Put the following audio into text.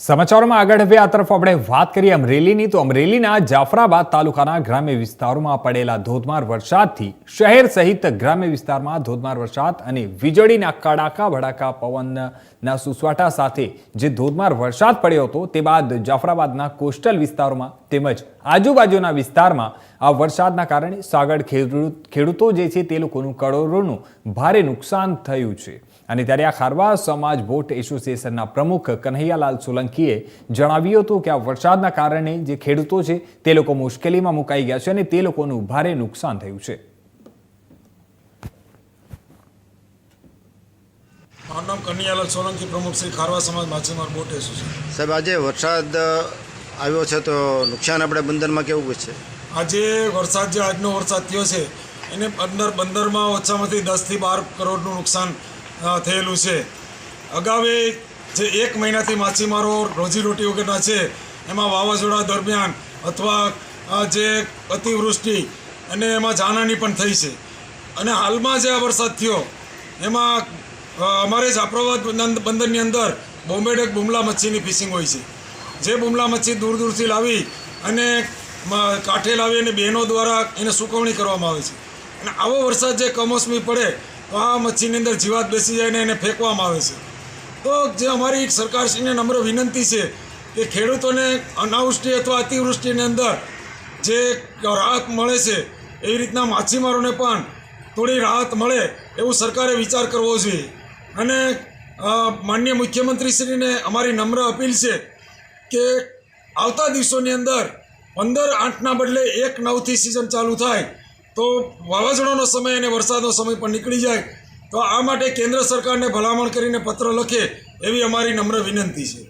સમાચારોમાં આગળ હવે આ તરફ આપણે વાત કરીએ અમરેલીની, તો અમરેલીના જાફરાબાદ તાલુકાના ગ્રામ્ય વિસ્તારોમાં પડેલા ધોધમાર વરસાદથી શહેર સહિત ગ્રામ્ય વિસ્તારમાં ધોધમાર વરસાદ અને વીજળીના કડાકા ભડાકા પવનના સુસવાટા સાથે જે ધોધમાર વરસાદ પડ્યો હતો તે બાદ જાફરાબાદના કોસ્ટલ વિસ્તારોમાં તેમજ આજુબાજુના વિસ્તારમાં આ વરસાદના કારણે સાગર ખેડૂત ખેડૂતો જે છે તે લોકોનું કરોડોનું ભારે નુકસાન થયું છે. અને ત્યારે આ ખારવા સમાજ બોટ એસોસિએશનના પ્રમુખ કન્હૈયાલાલ સોલંકીએ જણાવ્યું હતું કે આ વરસાદના કારણે જે ખેડૂતો છે તે લોકો મુશ્કેલીમાં મુકાઈ ગયા છે અને તે લોકોનું ભારે નુકસાન થયું છે. મારું નામ કન્યાલાલ સોલંકી પ્રમુખ શ્રી ખારવા સમાજ માછીમાર બોટ એસોસિએશન. સાહેબ આજે વરસાદ આવ્યો છે તો નુકસાન આપણે બંદરમાં કેવું છે? આજે વરસાદ જે આજનો વરસાદ થયો છે, એને બંદર બંદરમાં ઓછામાંથી દસથી બાર કરોડનું નુકસાન થયેલું છે. અગાઉ જે એક મહિનાથી માછીમારો રોજીરોટી વગરના છે, એમાં વાવાઝોડા દરમિયાન અથવા જે અતિવૃષ્ટિ, અને એમાં જાનહાની પણ થઈ છે. અને હાલમાં જે આ વરસાદ થયો, એમાં અમારે જાફરાબાદ બંદરની અંદર બોમ્બેડેક બુમલા મચ્છીની ફિશિંગ હોય છે. જે બુમલા મચ્છી દૂર દૂરથી લાવી અને કાંઠે લાવી અને બહેનો દ્વારા એને સુકવણી કરવામાં આવે છે. અને આવો વરસાદ જે કમોસમી પડે, તો આ મચ્છીની અંદર જીવાત બેસી જાય ને એને ફેંકવામાં આવે છે. તો જે અમારી સરકારશ્રીને નમ્ર વિનંતી છે કે ખેડૂતોને અનાવૃષ્ટિ અથવા અતિવૃષ્ટિની અંદર જે રાહત મળે છે એવી રીતના માછીમારોને પણ થોડી રાહત મળે એવું સરકારે વિચાર કરવો જોઈએ. અને માન્ય મુખ્યમંત્રીશ્રીને અમારી નમ્ર અપીલ છે કે આવતા દિવસોની અંદર પંદર આઠના બદલે એક નવથી સિઝન ચાલુ થાય, તો વાવાઝોડાનો સમય અને વરસાદનો સમય પણ નીકળી જાય. તો આ માટે કેન્દ્ર સરકારને ભલામણ કરીને પત્ર લખે એવી અમારી નમ્ર વિનંતી છે.